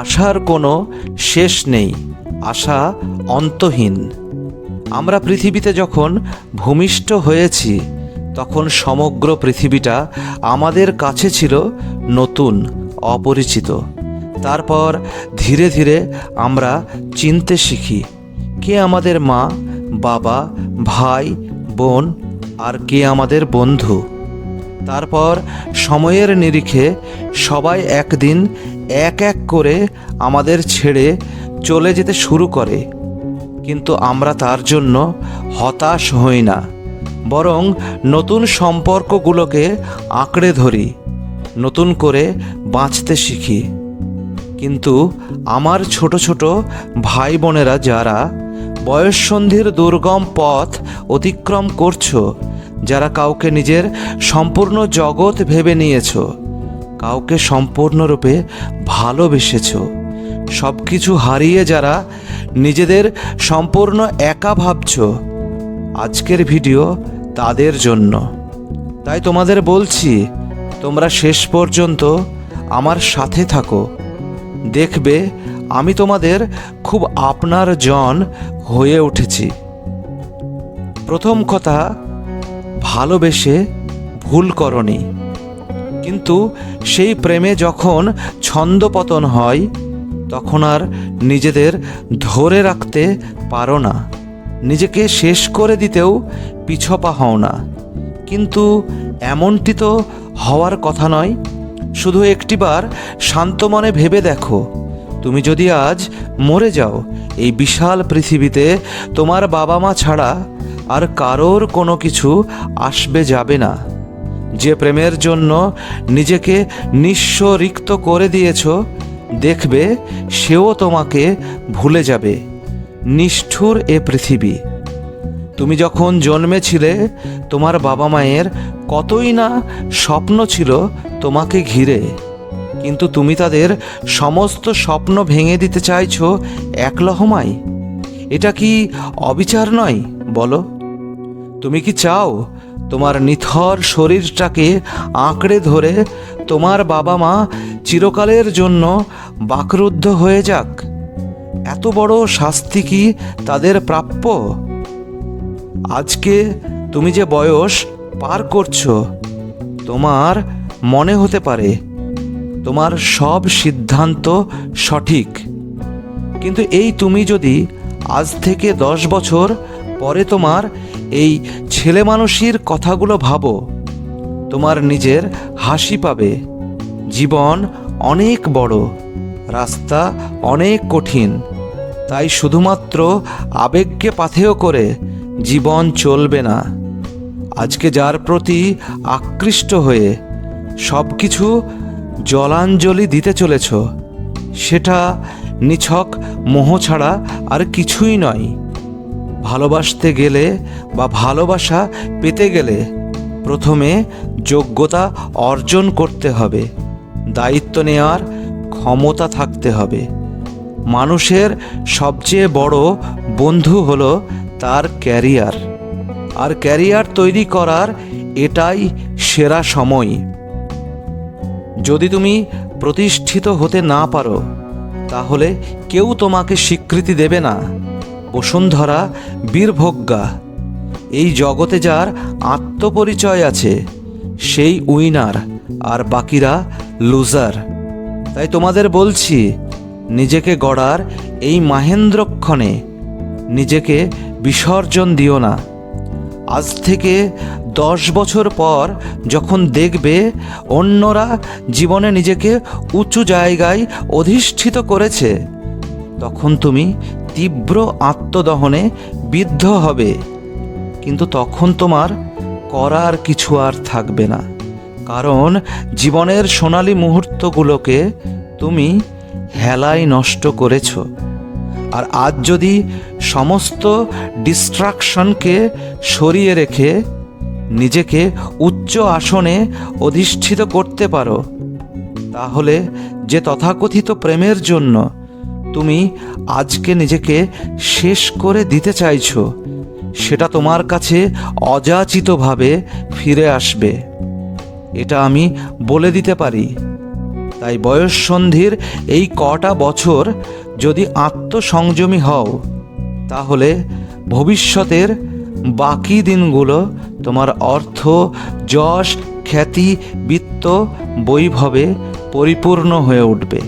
আশার কোনো শেষ নেই, আশা অন্তহীন। আমরা পৃথিবীতে যখন ভূমিষ্ঠ হয়েছি, তখন সমগ্র পৃথিবীটা আমাদের কাছে ছিল নতুন, অপরিচিত। তারপর ধীরে ধীরে আমরা চিনতে শিখি, কে আমাদের মা, বাবা, ভাই, বোন আর কে আমাদের বন্ধু। তারপর সময়ের নিরিখে সবাই একদিন এক এক করে আমাদের ছেড়ে চলে যেতে শুরু করে। কিন্তু আমরা তার জন্য হতাশ হই না, বরং নতুন সম্পর্কগুলোকে আঁকড়ে ধরি, নতুন করে বাঁচতে শিখি। কিন্তু আমার ছোট ছোট ভাই বোনেরা যারা বয়ঃসন্ধির দুর্গম পথ অতিক্রম করছ যারা কাউকে নিজের সম্পূর্ণ জগৎ ভেবে নিয়েছো, কাউকে সম্পূর্ণরূপে ভালোবেসেছো সব কিছু হারিয়ে যারা নিজেদের সম্পূর্ণ একা ভাবছ, আজকের ভিডিও তাদের জন্য। তাই তোমাদের বলছি, তোমরা শেষ পর্যন্ত আমার সাথে থাকো। দেখবে, আমি তোমাদের খুব আপনার জন হয়ে উঠেছি। প্রথম কথা ভালোবেসে ভুল করনি। কিন্তু সেই প্রেমে যখন ছন্দপতন হয়, তখন আর নিজেদের ধরে রাখতে পারো না। নিজেকে শেষ করে দিতেও পিছপা হও না। কিন্তু এমনটি তো হওয়ার কথা নয়। শুধু একটিবার শান্ত মনে ভেবে দেখো। তুমি যদি আজ মরে যাও, এই বিশাল পৃথিবীতে তোমার বাবা মা ছাড়া আর কারোর কোনো কিছু আসবে যাবে না। যে প্রেমের জন্য নিজেকে নিঃস্ব রিক্ত করে দিয়েছ, দেখবে সেও তোমাকে ভুলে যাবে। নিষ্ঠুর এ পৃথিবী। তুমি যখন জন্মেছিলে, তোমার বাবা মায়ের কতই না স্বপ্ন ছিল তোমাকে ঘিরে। কিন্তু তুমি তাদের সমস্ত স্বপ্ন ভেঙে দিতে চাইছো এক লহমায় এটা কি অবিচার নয়, বলো? তুমি কি চাও? তোমার নিথর শরীরটাকে আঁকড়ে ধরে তোমার বাবা মা চিরকালের জন্য বাকরুদ্ধ হয়ে যাক। এত বড় শাস্তি কি তাদের প্রাপ্য? আজকে তুমি যে বয়স পার করছ, তোমার মনে হতে পারে, তোমার সব সিদ্ধান্ত সঠিক। কিন্তু এই তুমি যদি আজ থেকে দশ বছর পরে তোমার এই ছেলে মানুষের কথাগুলো ভাবো। তোমার নিজের হাসি পাবে। জীবন অনেক বড়, রাস্তা অনেক কঠিন। তাই শুধুমাত্র আবেগকে পাথেয় করে জীবন চলবে না। আজকে যার প্রতি আকৃষ্ট হয়ে সব কিছু জলাঞ্জলি দিতে চলেছ, সেটা নিছক মোহ ছাড়া আর কিছুই নয়। ভালোবাসতে গেলে বা ভালোবাসা পেতে গেলে প্রথমে যোগ্যতা অর্জন করতে হবে, দায়িত্ব নেওয়ার ক্ষমতা থাকতে হবে। মানুষের সবচেয়ে বড় বন্ধু হলো তার ক্যারিয়ার। আর ক্যারিয়ার তৈরি করার এটাই সেরা সময়। যদি তুমি প্রতিষ্ঠিত হতে না পারো, তাহলে কেউ তোমাকে স্বীকৃতি দেবে না। বসুন্ধরা বীরভোগ্যা এই জগতে যার আত্মপরিচয় আছে, সেই উইনার, আর বাকিরা লুজার। তাই তোমাদের বলছি, নিজেকে গড়ার এই মাহেন্দ্রক্ষণে নিজেকে বিসর্জন দিও না। আজ থেকে দশ বছর পর যখন দেখবে অন্যরা জীবনে নিজেকে উঁচু জায়গায় অধিষ্ঠিত করেছে, তখন তুমি তীব্র আত্মদহনে বিদ্ধ হবে। কিন্তু তখন তোমার করার কিছু আর থাকবে না। কারণ জীবনের সোনালী মুহূর্তগুলোকে তুমি হেলায় নষ্ট করেছ। আর আজ যদি সমস্ত ডিস্ট্রাকশনকে সরিয়ে রেখে নিজেকে উচ্চ আসনে অধিষ্ঠিত করতে পারো, তাহলে যে তথাকথিত প্রেমের জন্য তুমি আজকে নিজেকে শেষ করে দিতে চাইছো, সেটা তোমার কাছে অযাচিতভাবে ফিরে আসবে। এটা আমি বলে দিতে পারি। তাই বয়ঃসন্ধির এই কটা বছর যদি আত্মসংযমী হও, তাহলে ভবিষ্যতের বাকি দিনগুলো তোমার অর্থ, যশ, খ্যাতি, বিত্ত, বৈভবে পরিপূর্ণ হয়ে উঠবে।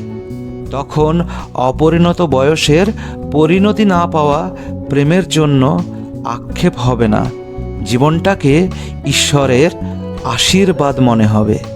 তখন অপরিণত বয়সের পরিণতি না পাওয়া প্রেমের জন্য আক্ষেপ হবে না। জীবনটাকে ঈশ্বরের আশীর্বাদ মনে হবে।